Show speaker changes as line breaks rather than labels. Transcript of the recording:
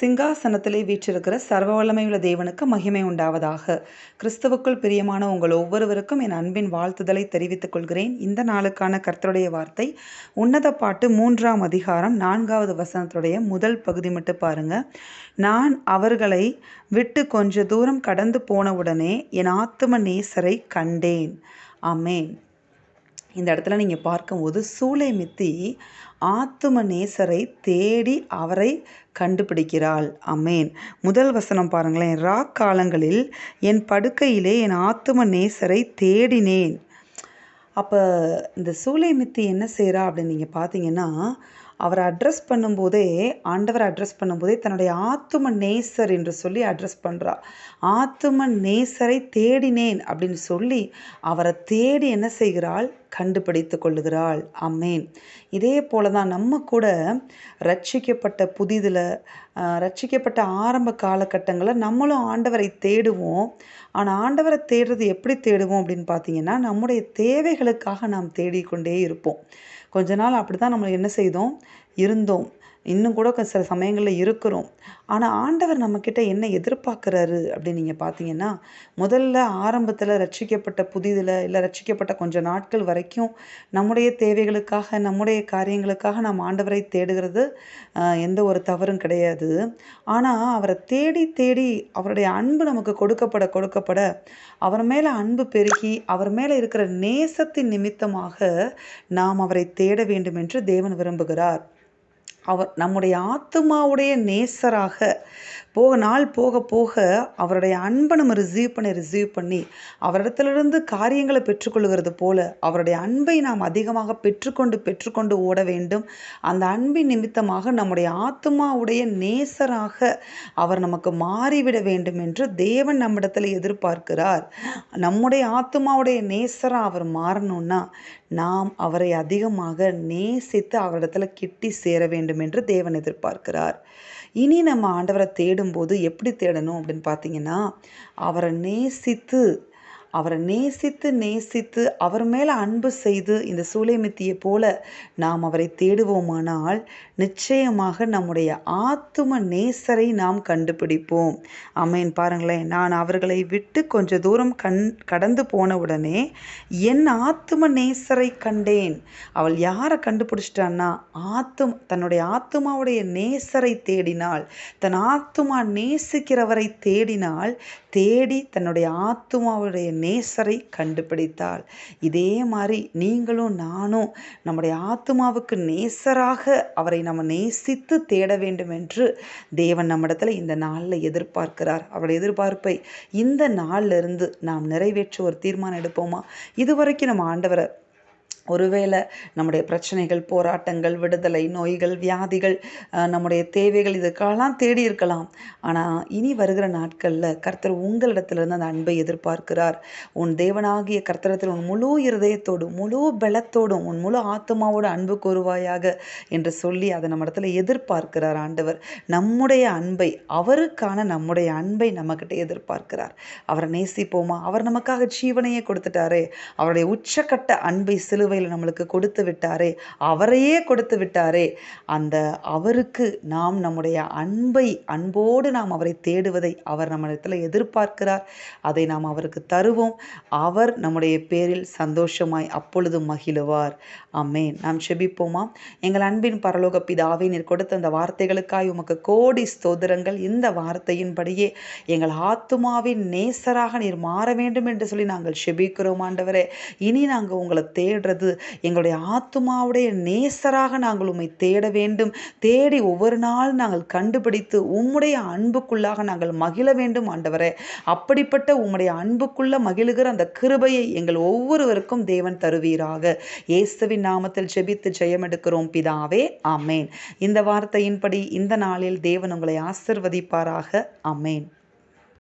சிங்காசனத்திலே வீற்றிருக்கிற சர்வ வல்லமையுள்ள தேவனுக்கு மகிமை உண்டாவதாக. கிறிஸ்துவுக்குள் பிரியமான உங்கள் ஒவ்வொருவருக்கும் என் அன்பின் வாழ்த்துதலை தெரிவித்துக் கொள்கிறேன். இந்த நாளுக்கான கர்த்தருடைய வார்த்தை உன்னத பாட்டு மூன்றாம் அதிகாரம் நான்காவது வசனத்துடைய முதல் பகுதி மட்டும் பாருங்க. நான் அவர்களை விட்டு கொஞ்ச தூரம் கடந்து போனவுடனே என் ஆத்தும நேசரை கண்டேன். அமேன் இந்த இடத்துல நீங்கள் பார்க்கும்போது சூளைமித்தி ஆத்தும நேசரை தேடி அவரை கண்டுபிடிக்கிறாள். அமேன் முதல் வசனம் பாருங்களேன். ரா காலங்களில் என் படுக்கையிலே என் ஆத்தும நேசரை தேடினேன். அப்போ இந்த சூளைமித்தி என்ன செய்கிறா அப்படின்னு நீங்கள் பார்த்தீங்கன்னா அவரை அட்ரஸ் பண்ணும்போதே ஆண்டவர் அட்ரஸ் பண்ணும்போதே தன்னுடைய ஆத்தும நேசர் என்று சொல்லி அட்ரஸ் பண்ணுறார் ஆத்தும நேசரை தேடினேன் அப்படின்னு சொல்லி அவரை தேடி என்ன செய்கிறாள்? கண்டுபிடித்து கொள்ளுகிறாள். அம்மேன் இதே போல தான் நம்ம கூட ரட்சிக்கப்பட்ட புதிதில் ரட்சிக்கப்பட்ட ஆரம்ப காலகட்டங்களில் நம்மளும் ஆண்டவரை தேடுவோம். ஆனால் ஆண்டவரை தேடுறது எப்படி தேடுவோம் அப்படின்னு பார்த்தீங்கன்னா நம்முடைய தேவைகளுக்காக நாம் தேடிக்கொண்டே இருப்போம். கொஞ்ச நாள் அப்படி தான் நம்ம என்ன செய்தோம்? இருந்தோம். இன்னும் கூட சில சமயங்களில் இருக்கிறோம். ஆனால் ஆண்டவர் நம்மக்கிட்ட என்ன எதிர்பார்க்குறாரு அப்படின்னு நீங்கள் பார்த்தீங்கன்னா முதல்ல ஆரம்பத்தில் ரட்சிக்கப்பட்ட புதிதில் இல்லை ரட்சிக்கப்பட்ட கொஞ்சம் நாட்கள் வரைக்கும் நம்முடைய தேவைகளுக்காக நம்முடைய காரியங்களுக்காக நாம் ஆண்டவரை தேடுகிறது எந்த ஒரு தவறும் கிடையாது. ஆனால் அவரை தேடி தேடி அவருடைய அன்பு நமக்கு கொடுக்கப்பட கொடுக்கப்பட அவர் மேலே அன்பு பெருகி அவர் மேலே இருக்கிற நேசத்தின் நிமித்தமாக நாம் அவரை தேட வேண்டும் என்று தேவன் விரும்புகிறார். அவர் நம்முடைய ஆத்மாவுடைய நேசராக போக நாள் போக போக அவருடைய அன்பை நம்ம ரிசீவ் பண்ணி ரிசீவ் பண்ணி அவரிடத்திலிருந்து காரியங்களை பெற்றுக்கொள்கிறது போல அவருடைய அன்பை நாம் அதிகமாக பெற்றுக்கொண்டு பெற்றுக்கொண்டு ஓட வேண்டும். அந்த அன்பின் நிமித்தமாக நம்முடைய ஆத்மாவுடைய நேசராக அவர் நமக்கு மாறிவிட வேண்டும் என்று தேவன் நம்மிடத்தில் எதிர்பார்க்கிறார். நம்முடைய ஆத்மாவுடைய நேசராக அவர் மாறணும்னா நாம் அவரை அதிகமாக நேசித்து அவரிடத்துல கிட்டி சேர வேண்டும் என்று தேவன் எதிர்பார்க்கிறார். இனி நம்ம ஆண்டவரை தேடும்போது எப்படி தேடணும் அப்படின்னு பார்த்தீங்கன்னா அவரை நேசித்து அவரை நேசித்து நேசித்து அவர் மேலே அன்பு செய்து இந்த சூளைமித்தியை போல நாம் அவரை தேடுவோமானால் நிச்சயமாக நம்முடைய ஆத்தும நேசரை நாம் கண்டுபிடிப்போம். அமேன் பாருங்களேன் நான் அவர்களை விட்டு கொஞ்ச தூரம் கண் கடந்து போன உடனே என் ஆத்தும நேசரை கண்டேன். அவள் யாரை கண்டுபிடிச்சிட்டான்னா ஆத்தும் தன்னுடைய ஆத்துமாவுடைய நேசரை தேடினாள். தன் ஆத்துமா நேசிக்கிறவரை தேடினால் தேடி தன்னுடைய ஆத்துமாவுடைய நேசரை கண்டுபிடித்தாள். இதே மாதிரி நீங்களும் நானும் நம்முடைய ஆத்மாவுக்கு நேசராக அவரை நம்ம நேசித்து தேட வேண்டும் என்று தேவன் நம்மிடத்தில் இந்த நாளில் எதிர்பார்க்கிறார். அவருடைய எதிர்பார்ப்பை இந்த நாளிலிருந்து நாம் நிறைவேற்ற ஒரு தீர்மானம் எடுப்போமா? இதுவரைக்கும் நம்ம ஆண்டவரை ஒருவேளை நம்முடைய பிரச்சனைகள் போராட்டங்கள் விடுதலை நோய்கள் வியாதிகள் நம்முடைய தேவைகள் இதுக்கெல்லாம் தேடி இருக்கலாம். ஆனால் இனி வருகிற நாட்களில் கர்த்தர் உங்களிடத்திலிருந்து அந்த அன்பை எதிர்பார்க்கிறார். உன் தேவனாகிய கர்த்தரத்தில் உன் முழு இருதயத்தோடு முழு பலத்தோடும் உன் முழு ஆத்மாவோடு அன்பு கூறுவாயாக என்று சொல்லி அதை நம்ம இடத்துல எதிர்பார்க்கிறார் ஆண்டவர். நம்முடைய அன்பை அவருக்கான நம்முடைய அன்பை நம்மக்கிட்ட எதிர்பார்க்கிறார். அவரை நேசிப்போமா? அவர் நமக்காக ஜீவனையே கொடுத்துட்டாரே. அவருடைய உச்சக்கட்ட அன்பை சிலுவை சிலுவையில் நம்மளுக்கு கொடுத்து விட்டாரே அவரையே கொடுத்து விட்டாரே அந்த அவருக்கு நாம் நம்முடைய அன்பை அன்போடு நாம் அவரை தேடுவதை அவர் நம்ம இடத்துல எதிர்பார்க்கிறார். அதை நாம் அவருக்கு தருவோம். அவர் நம்முடைய பேரில் சந்தோஷமாய் அப்பொழுது மகிழுவார். அம்மேன் நாம் செபிப்போமா? எங்கள் அன்பின் பரலோக பிதாவை நீர் கொடுத்த அந்த வார்த்தைகளுக்காய் உமக்கு கோடி ஸ்தோதிரங்கள் இந்த வார்த்தையின்படியே எங்கள் ஆத்துமாவின் நேசராக நீர் மாற வேண்டும் என்று சொல்லி நாங்கள் செபிக்கிறோம் ஆண்டவரே. இனி நாங்கள் உங்களை தேடுறது எங்களுடைய ஆத்மாவுடைய நேசராக நாங்கள் உம்மை தேட வேண்டும். தேடி ஒவ்வொரு நாள் நாங்கள் கண்டுபிடித்து உம்முடைய அன்புக்குள்ளாக நாங்கள் மகிழ வேண்டும் ஆண்டவரே. அப்படிப்பட்ட உம்முடைய அன்புக்குள்ள மகிழுகிற அந்த கிருபையை எங்கள் ஒவ்வொருவருக்கும் தேவன் தருவீராக. இயேசுவின் நாமத்தில் ஜெபித்து ஜெயம் எடுக்கிறோம் பிதாவே. அமேன் இந்த வார்த்தையின்படி இந்த நாளில் தேவன் உங்களை ஆசிர்வதிப்பாராக. அமேன்